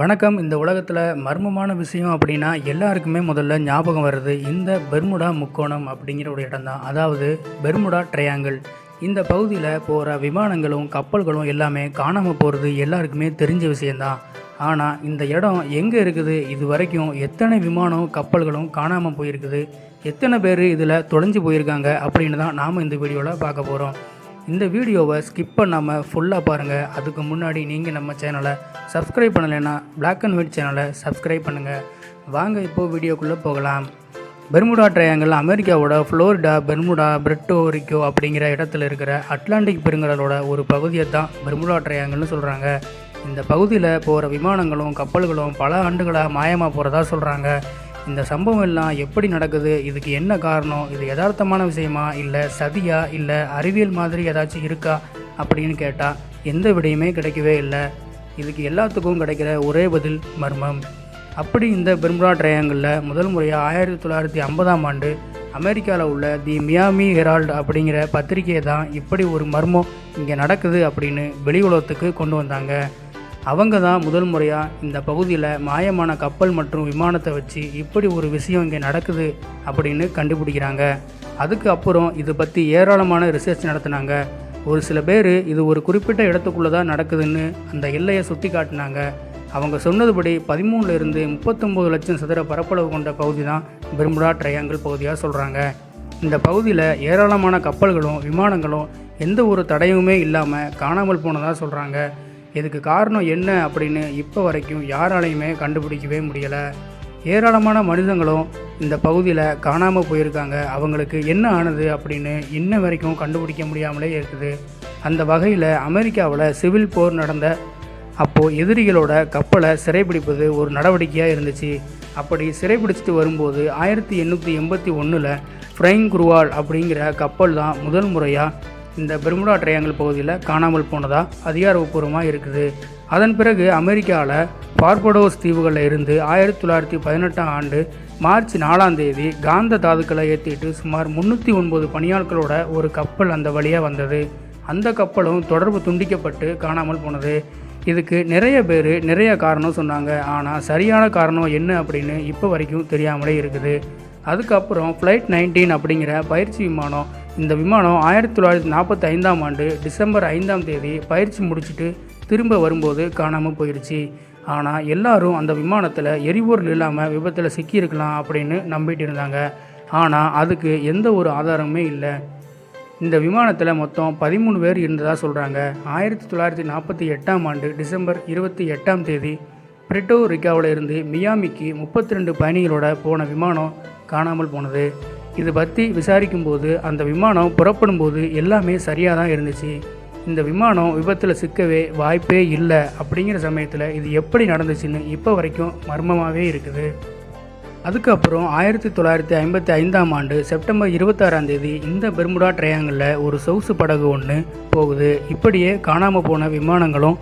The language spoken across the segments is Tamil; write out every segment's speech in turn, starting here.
வணக்கம். இந்த உலகத்தில் மர்மமான விஷயம் அப்படின்னா எல்லாருக்குமே முதல்ல ஞாபகம் வருது இந்த பெர்முடா முக்கோணம் அப்படிங்கிற ஒரு இடம் தான் அதாவது பெர்முடா ட்ரையாங்கிள் இந்த பகுதியில் போகிற விமானங்களும் கப்பல்களும் எல்லாமே காணாமல் போகிறது எல்லாருக்குமே தெரிஞ்ச விஷயந்தான் ஆனால் இந்த இடம் எங்கே இருக்குது? இது வரைக்கும் எத்தனை விமானம் கப்பல்களும் காணாமல் போயிருக்குது? எத்தனை பேர் இதில் தொலைஞ்சு போயிருக்காங்க? அப்படின்னு தான் நாம் இந்த வீடியோவில் பார்க்க போகிறோம் இந்த வீடியோவை ஸ்கிப் பண்ணாமல் ஃபுல்லாக பாருங்கள் அதுக்கு முன்னாடி நீங்கள் நம்ம சேனலை சப்ஸ்கிரைப் பண்ணலைன்னா பிளாக் அண்ட் ஒயிட் சேனலை சப்ஸ்கிரைப் பண்ணுங்கள் வாங்க இப்போது வீடியோக்குள்ளே போகலாம். பெர்முடா ட்ரையாங்கிள் அமெரிக்காவோட ஃப்ளோரிடா பெர்முடா பிரெட்டோ ரிக்கோ அப்படிங்கிற இடத்துல இருக்கிற அட்லாண்டிக் பெருங்கடலோட ஒரு பகுதியை தான் பெர்முடா ட்ரையாங்கிள்னு சொல்கிறாங்க இந்த பகுதியில் போகிற விமானங்களும் கப்பல்களும் பல ஆண்டுகளாக மாயமாக போகிறதா சொல்கிறாங்க இந்த சம்பவம் எல்லாம் எப்படி நடக்குது? இதுக்கு என்ன காரணம்? இது யதார்த்தமான விஷயமா? இல்லை சதியா? இல்லை அறிவியல் மாதிரி ஏதாச்சும் இருக்கா? அப்படின்னு கேட்டால் எந்த விடையுமே கிடைக்கவே இல்லை. இதுக்கு எல்லாத்துக்கும் கிடைக்கிற ஒரே பதில் மர்மம். அப்படி இந்த பெர்முடா ட்ரையாங்கிளில் முதல் முறையாக ஆயிரத்தி தொள்ளாயிரத்தி ஐம்பதாம் ஆண்டு அமெரிக்காவில் உள்ள தி மியாமி ஹெரால்டு அப்படிங்கிற பத்திரிகையை தான் இப்படி ஒரு மர்மம் இங்கே நடக்குது அப்படின்னு வெளி உலகத்துக்கு கொண்டு வந்தாங்க. அவங்க தான் முதல் முறையாக இந்த பகுதியில் மாயமான கப்பல் மற்றும் விமானத்தை வச்சு இப்படி ஒரு விஷயம் இங்கே நடக்குது அப்படின்னு கண்டுபிடிக்கிறாங்க. அதுக்கு அப்புறம் இதை பற்றி ஏராளமான ரிசர்ச் நடத்தினாங்க. ஒரு சில பேர் இது ஒரு குறிப்பிட்ட இடத்துக்குள்ளே தான் நடக்குதுன்னு அந்த எல்லையை சுட்டி காட்டினாங்க. அவங்க சொன்னதுபடி பதிமூணுல இருந்து முப்பத்தொம்போது லட்சம் சதுர பரப்பளவு கொண்ட பகுதி தான் பெர்முடா ட்ரையாங்கிள் பகுதியாக சொல்கிறாங்க இந்த பகுதியில் ஏராளமான கப்பல்களும் விமானங்களும் எந்த ஒரு தடையுமே இல்லாமல் காணாமல் போனதாக சொல்கிறாங்க இதுக்கு காரணம் என்ன அப்படின்னு இப்போ வரைக்கும் யாராலையுமே கண்டுபிடிக்கவே முடியலை. ஏராளமான மனிதங்களும் இந்த பகுதியில் காணாமல் போயிருக்காங்க. அவங்களுக்கு என்ன ஆனது அப்படின்னு இன்ன வரைக்கும் கண்டுபிடிக்க முடியாமலே இருக்குது. அந்த வகையில் அமெரிக்காவில் சிவில் போர் நடந்த அப்போது எதிரிகளோட கப்பலை சிறைபிடிப்பது ஒரு நடவடிக்கையாக இருந்துச்சு. அப்படி சிறைபிடிச்சிட்டு வரும்போது ஆயிரத்தி எண்ணூற்றி எண்பத்தி ஒன்றில் ஃப்ரைங் குருவால் அப்படிங்கிற கப்பல் தான் முதல் முறையாக இந்த பெர்முடா ட்ரையாங்கிள் பகுதியில் காணாமல் போனதாக அதிகாரப்பூர்வமாக இருக்குது. அதன் பிறகு அமெரிக்காவில் பார்படோஸ் தீவுகளில் இருந்து ஆயிரத்தி தொள்ளாயிரத்தி பதினெட்டாம் ஆண்டு மார்ச் நாலாம் தேதி காந்த தாதுக்களை ஏற்றிட்டு சுமார் முந்நூற்றி ஒன்பது பணியாட்களோட ஒரு கப்பல் அந்த வழியாக வந்தது. அந்த கப்பலும் தொடர்பு துண்டிக்கப்பட்டு காணாமல் போனது. இதுக்கு நிறைய பேர் நிறைய காரணம் சொன்னாங்க. ஆனால் சரியான காரணம் என்ன அப்படின்னு இப்போ வரைக்கும் தெரியாமலே இருக்குது. அதுக்கப்புறம் ஃப்ளைட் நைன்டீன் அப்படிங்கிற பயிற்சி விமானம் இந்த விமானம் ஆயிரத்தி தொள்ளாயிரத்தி நாற்பத்தி ஐந்தாம் ஆண்டு டிசம்பர் ஐந்தாம் தேதி பயிற்சி முடிச்சுட்டு திரும்ப வரும்போது காணாமல் போயிடுச்சு ஆனால் எல்லாரும் அந்த விமானத்தில் எரிபொருள் இல்லாமல் விபத்தில் சிக்கியிருக்கலாம் அப்படின்னு நம்பிட்டு இருந்தாங்க. ஆனால் அதுக்கு எந்த ஒரு ஆதாரமுமே இல்லை. இந்த விமானத்தில் மொத்தம் பதிமூணு பேர் இருந்ததாக சொல்கிறாங்க ஆயிரத்தி தொள்ளாயிரத்தி நாற்பத்தி எட்டாம் ஆண்டு டிசம்பர் இருபத்தி எட்டாம் தேதி பிரிட்டோ ரிக்காவில் இருந்து மியாமிக்கு முப்பத்தி ரெண்டு பயணிகளோட போன விமானம் காணாமல் போனது. இது பற்றி விசாரிக்கும்போது அந்த விமானம் புறப்படும் போது எல்லாமே சரியாக தான் இருந்துச்சு. இந்த விமானம் விபத்தில் சிக்கவே வாய்ப்பே இல்லை அப்படிங்கிற சமயத்தில் இது எப்படி நடந்துச்சுன்னு இப்போ வரைக்கும் மர்மமாகவே இருக்குது. அதுக்கப்புறம் ஆயிரத்தி தொள்ளாயிரத்தி ஐம்பத்தி ஐந்தாம் ஆண்டு செப்டம்பர் இருபத்தாறாம் தேதி இந்த பெர்முடா ட்ரையாங்கிளில் ஒரு சொகுசு படகு ஒன்று போகுது. இப்படியே காணாமல் போன விமானங்களும்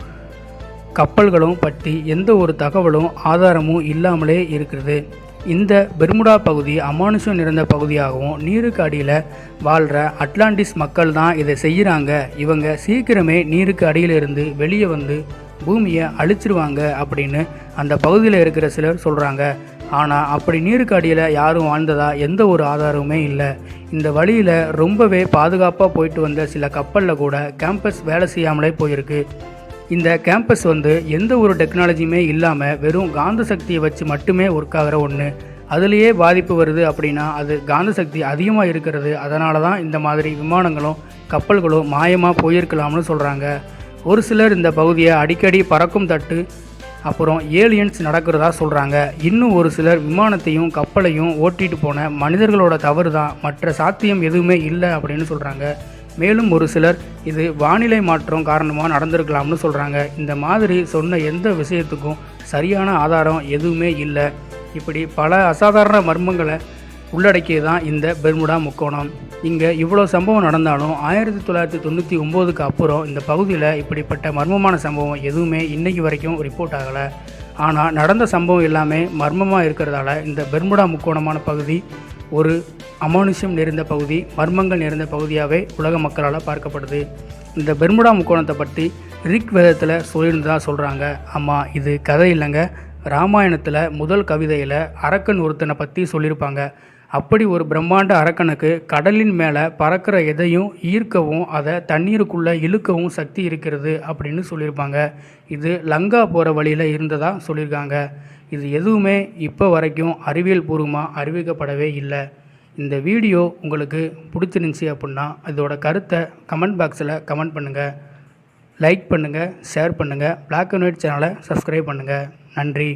கப்பல்களும் பற்றி எந்த ஒரு தகவலும் ஆதாரமும் இல்லாமலே இருக்கிறது இந்த பெர்முடா பகுதி அமானுஷம் நிறைந்த பகுதியாகவும் நீருக்கு அடியில் வாழ்கிற அட்லாண்டிஸ் மக்கள் தான் இதை செய்கிறாங்க இவங்க சீக்கிரமே நீருக்கு அடியிலிருந்து வெளியே வந்து பூமியை அழிச்சிருவாங்க அப்படின்னு அந்த பகுதியில் இருக்கிற சிலர் சொல்கிறாங்க ஆனால் அப்படி நீருக்கு அடியில் யாரும் வாழ்ந்ததா எந்த ஒரு ஆதாரமுமே இல்லை. இந்த வழியில் ரொம்பவே பாதுகாப்பாக போயிட்டு வந்த சில கப்பலில் கூட கேம்பஸ் வேலை செய்யாமலே போயிருக்கு. இந்த கேம்பஸ் வந்து எந்த ஒரு டெக்னாலஜியுமே இல்லாமல் வெறும் காந்த சக்தியை வச்சு மட்டுமே ஒர்க் ஆகிற ஒன்று அதுலேயே பாதிப்பு வருது அப்படின்னா அது காந்த சக்தி அதிகமாக இருக்கிறது. அதனால தான் இந்த மாதிரி விமானங்களும் கப்பல்களும் மாயமாக போயிருக்கலாம்னு சொல்கிறாங்க ஒரு சிலர் இந்த பகுதியை அடிக்கடி பறக்கும் தட்டு அப்புறம் ஏலியன்ஸ் நடக்கிறதா சொல்கிறாங்க இன்னும் ஒரு சிலர் விமானத்தையும் கப்பலையும் ஓட்டிகிட்டு போன மனிதர்களோட தவறு தான் மற்ற சாத்தியம் எதுவுமே இல்லை அப்படின்னு சொல்கிறாங்க மேலும் ஒரு சிலர் இது வானிலை மாற்றம் காரணமாக நடந்திருக்கலாம்னு சொல்கிறாங்க இந்த மாதிரி சொன்ன எந்த விஷயத்துக்கும் சரியான ஆதாரம் எதுவுமே இல்லை. இப்படி பல அசாதாரண மர்மங்களை உள்ளடக்கியது தான் இந்த பெர்முடா முக்கோணம். இங்கே இவ்வளோ சம்பவம் நடந்தாலும் ஆயிரத்தி தொள்ளாயிரத்தி தொண்ணூற்றி ஒம்போதுக்கு அப்புறம் இந்த பகுதியில் இப்படிப்பட்ட மர்மமான சம்பவம் எதுவுமே இன்றைக்கு வரைக்கும் ரிப்போர்ட் ஆகலை. ஆனால் நடந்த சம்பவம் எல்லாமே மர்மமாக இருக்கிறதால இந்த பெர்முடா முக்கோணமான பகுதி ஒரு அமானுஷ்யம் நிறைந்த பகுதி மர்மங்கள் நிறைந்த பகுதியாகவே உலக மக்களால் பார்க்கப்படுது. இந்த பெர்முடா முக்கோணத்தை பற்றி ரிக் வேதத்தில் சொல்லியிருந்ததா சொல்கிறாங்க ஆமாம் இது கதை இல்லைங்க. ராமாயணத்தில் முதல் கவிதையில் அரக்கன் ஒருத்தனை பற்றி சொல்லியிருப்பாங்க. அப்படி ஒரு பிரம்மாண்ட அரக்கனுக்கு கடலின் மேலே பறக்கிற எதையும் ஈர்க்கவும் அதை தண்ணீருக்குள்ளே இழுக்கவும் சக்தி இருக்கிறது அப்படின்னு சொல்லியிருப்பாங்க. இது லங்கா போகிற வழியில் இருந்ததாக சொல்லியிருக்காங்க. இது எதுவுமே இப்போ வரைக்கும் அறிவியல் பூர்வமாக அறிவிக்கப்படவே இல்லை. இந்த வீடியோ உங்களுக்கு பிடிச்சிருந்துச்சி அப்படின்னா இதோட கருத்தை கமெண்ட் பாக்ஸில் கமெண்ட் பண்ணுங்கள் லைக் பண்ணுங்கள் ஷேர் பண்ணுங்கள் பிளாக் அண்ட் ஒயிட் சேனலை சப்ஸ்கிரைப் பண்ணுங்கள் நன்றி.